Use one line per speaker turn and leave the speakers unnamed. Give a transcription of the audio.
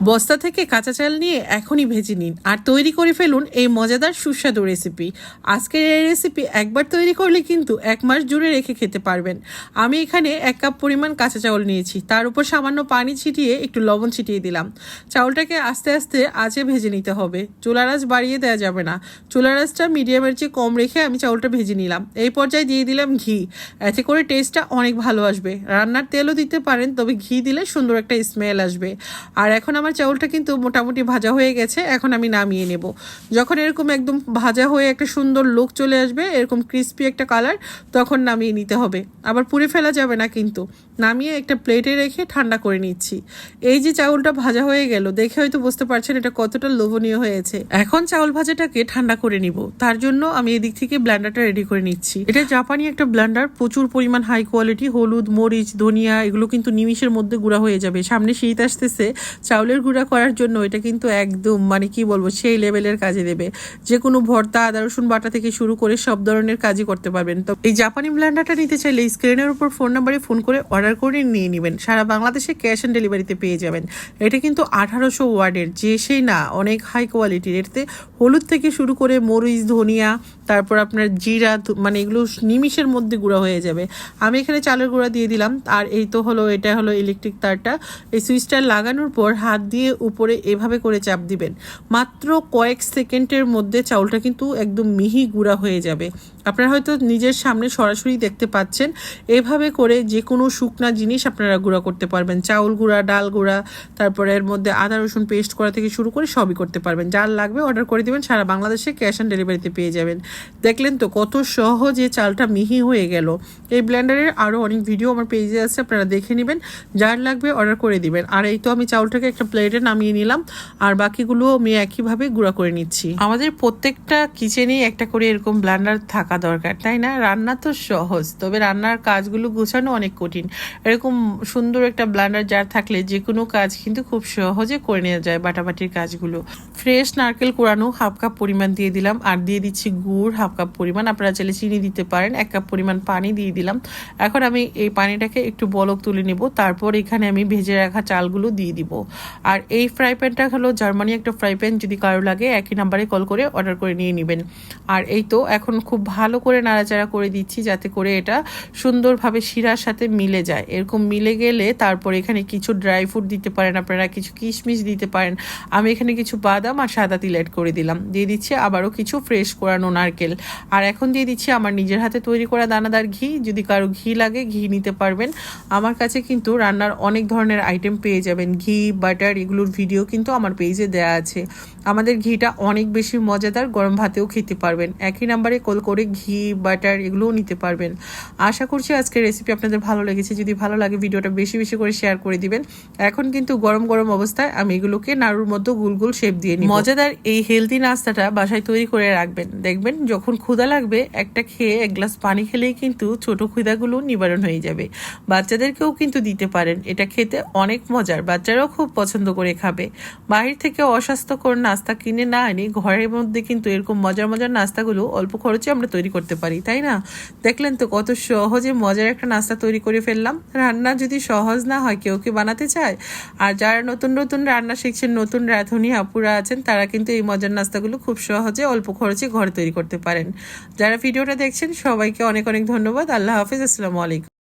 বস্তা থেকে কাঁচা চাল নিয়ে এখনই ভেজে নিন আর তৈরি করে ফেলুন এই মজাদার সুস্বাদু রেসিপি আজকের এই রেসিপি একবার তৈরি করলে কিন্তু এক মাস জুড়ে রেখে খেতে পারবেন। আমি এখানে এক কাপ পরিমাণ কাঁচা চাউল নিয়েছি। তার উপর সামান্য পানি ছিটিয়ে একটু লবণ ছিটিয়ে দিলাম। চাউলটাকে আস্তে আস্তে আঁচে ভেজে নিতে হবে। চুলার আঁচ বাড়িয়ে দেওয়া যাবে না। চুলার আঁচটা মিডিয়ামের চেয়ে কম রেখে আমি চাউলটা ভেজে নিলাম। এই পর্যায়ে দিয়ে দিলাম ঘি। এতে করে টেস্টটা অনেক ভালো আসবে। রান্নার তেলও দিতে পারেন, তবে ঘি দিলে সুন্দর একটা স্মেল আসবে। আর এখন আমার চাউলটা কিন্তু মোটামুটি ভাজা হয়ে গেছে, এখন আমি নামিয়ে নেব। যখন এরকম একদম ভাজা হয়ে একটা সুন্দর লুক চলে আসবে, এরকম ক্রিস্পি একটা কালার তখন নামিয়ে নিতে হবে। আবার পুড়ে ফেলা যাবে না কিন্তু। নামিয়ে একটা প্লেটে রেখে ঠান্ডা করে নিচ্ছি। এই যে চাউলটা ভাজা হয়ে গেল, দেখে হয়তো বুঝতে পারছেন এটা কতটা লোভনীয় হয়েছে। এখন চাউল ভাজাটাকে ঠান্ডা করে নিব। তার জন্য আমি এদিক থেকে ব্ল্যান্ডারটা রেডি করে নিচ্ছি। এটা জাপানি একটা ব্ল্যান্ডার, প্রচুর পরিমাণ হাই কোয়ালিটি, হলুদ, মরিচ, ধনিয়া, এগুলো কিন্তু নিমিষের মধ্যে গুঁড়া হয়ে যাবে। সামনে শীত আসতেছে, চাউলের গুঁড়া করার জন্য এটা কিন্তু একদম মানে কি বলব, সেই লেভেলের কাজে দেবে। যে কোনো ভর্তা, আদা, রসুন বাটা থেকে শুরু করে সব ধরনের কাজই করতে পারবেন। তো এই জাপানি ব্ল্যান্ডারটা নিতে চাইলে স্ক্রিনের উপর ফোন নাম্বারে ফোন করে অর্ডার করে নিয়ে নেবেন। সারা বাংলাদেশে ক্যাশ অন ডেলিভারিতে পেয়ে যাবেন। এটা কিন্তু আঠারোশো ওয়ার্ডের, যে সেই না অনেক হাই কোয়ালিটির এতে হলুদ থেকে শুরু করে মরিচ, ধনিয়া, তারপর আপনার জিরা মানে এগুলো নিমিষের মধ্যে গুঁড়া হয়ে যাবে। আমি এখানে চালের গুঁড়া দিয়ে দিলাম। আর এই তো হলো, এটা হলো ইলেকট্রিক তারটা। এই সুইচটা লাগানোর পর হাত দিয়ে উপরে এভাবে করে চাপ দিবেন। মাত্র কয়েক সেকেন্ডের মধ্যে চাউলটা কিন্তু একদম মিহি গুঁড়া হয়ে যাবে। আপনারা হয়তো নিজের সামনে সরাসরি দেখতে পাচ্ছেন। এভাবে করে যে কোনো শুকনা জিনিস আপনারা গুঁড়া করতে পারবেন। চাউল গুঁড়া, ডাল গুঁড়া, তারপরে এর মধ্যে আদা, রসুন পেস্ট করা থেকে শুরু করে সবই করতে পারবেন। যার লাগবে অর্ডার করে দিবেন, সারা বাংলাদেশে ক্যাশ অন ডেলিভারিতে পেয়ে যাবেন। দেখলেন তো কত সহজে চালটা মিহি হয়ে গেল। এই ব্লেন্ডারের আরও অনেক ভিডিও আমার পেজে আছে, আপনারা দেখে নেবেন। যার লাগবে অর্ডার করে দিবেন। আর এই তো আমি চাউলটাকে একটা প্লেটে নামিয়ে নিলাম, আর বাকিগুলো আমি একইভাবে গুঁড়া করে নিচ্ছি। আমাদের প্রত্যেকটা কিচেনেই একটা করে এরকম ব্লেন্ডার থাকা দরকার, তাই না? রান্না তো সহজ, তবে রান্নার কাজগুলো গোছানো অনেক কঠিন। এরকম সুন্দর একটা ব্লেন্ডার যার থাকলে যে কোনো কাজ কিন্তু খুব সহজে করে নেওয়া যায় বাটাবাটির কাজগুলো। ফ্রেশ নারকেল কোরানো হাফ কাপ পরিমাণ দিয়ে দিলাম আর দিয়ে দিচ্ছি গুড় হাফ কাপ পরিমাণ। আপনারা চাইলে চিনি দিতে পারেন, এক কাপ পরিমাণ পানি দিয়ে দিলাম। এখন আমি এই পানিটাকে একটু বলক তুলে নেব, তারপর এখানে আমি ভেজে রাখা চালগুলো দিয়ে দিব। আর এই ফ্রাই প্যানটা হলো জার্মানি একটা ফ্রাই প্যান যদি কারও লাগে একই নাম্বারে কল করে অর্ডার করে নিয়ে নেবেন। আর এই তো এখন খুব ভালো করে নাড়াচাড়া করে দিচ্ছি, যাতে করে এটা সুন্দরভাবে শিরার সাথে মিলে যায়। এরকম মিলে গেলে তারপর এখানে কিছু ড্রাই ফ্রুট দিতে পারেন, আপনারা কিছু কিশমিশ দিতে পারেন। আমি এখানে কিছু বাদাম আর সাদা তিল অ্যাড করে দিলাম। দিয়ে দিচ্ছি আবারও কিছু ফ্রেশ করানো নারকেল। আর এখন দিয়ে দিচ্ছি আমার নিজের হাতে তৈরি করা দানাদার ঘি। যদি কারও ঘি লাগে, ঘি নিতে পারবেন। আমার কাছে কিন্তু রান্নার অনেক ধরনের আইটেম পেয়ে যাবেন। ঘি বাটার এগুলোর ভিডিও কিন্তু আমার পেজে দেওয়া আছে। আমাদের ঘিটা অনেক বেশি মজাদার, গরম ভাতেও খেতে পারবেন। একই নাম্বারে কল করে ঘি বাটার এগুলোও নিতে পারবেন। আশা করছি আজকের রেসিপি আপনাদের ভালো লেগেছে। যদি ভালো লাগে ভিডিওটা বেশি বেশি করে শেয়ার করে দিবেন। এখন কিন্তু গরম গরম অবস্থায় আমি এগুলোকে নাড়ুর মতো গুল গুল শেপ দিয়ে নিই মজাদার এই হেলদি নাস্তাটা বাসায় তৈরি করে রাখবেন। দেখবেন যখন ক্ষুদা লাগবে, একটা খেয়ে এক গ্লাস পানি খেলেই কিন্তু ছোট ক্ষুদাগুলো নিবারণ হয়ে যাবে। বাচ্চাদেরকেও কিন্তু দিতে পারেন। এটা খেতে অনেক মজার। বাচ্চারাও খুব পছন্দ করে খাবে। বাহির থেকে অস্বাস্থ্যকর নাস্তা কিনে না এনে ঘরের মধ্যে কিন্তু এরকম মজার মজার নাস্তাগুলো অল্প খরচে আমরা তৈরি করতে পারি, তাই না? দেখলেন তো কত সহজে মজার একটা নাস্তা তৈরি করে ফেললাম। রান্না যদি সহজ না হয়, কেউ কি বানাতে চায়? আর যারা নতুন নতুন রান্না শিখছেন, নতুন রাঁধুনি আপুরা আছেন, তারা কিন্তু এই মজার নাস্তাগুলো খুব সহজে অল্প খরচে ঘর তৈরি করতে পারেন। যারা ভিডিওটা দেখছেন, সবাইকে অনেক অনেক ধন্যবাদ। আল্লাহ হাফিজ। আসসালামু আলাইকুম।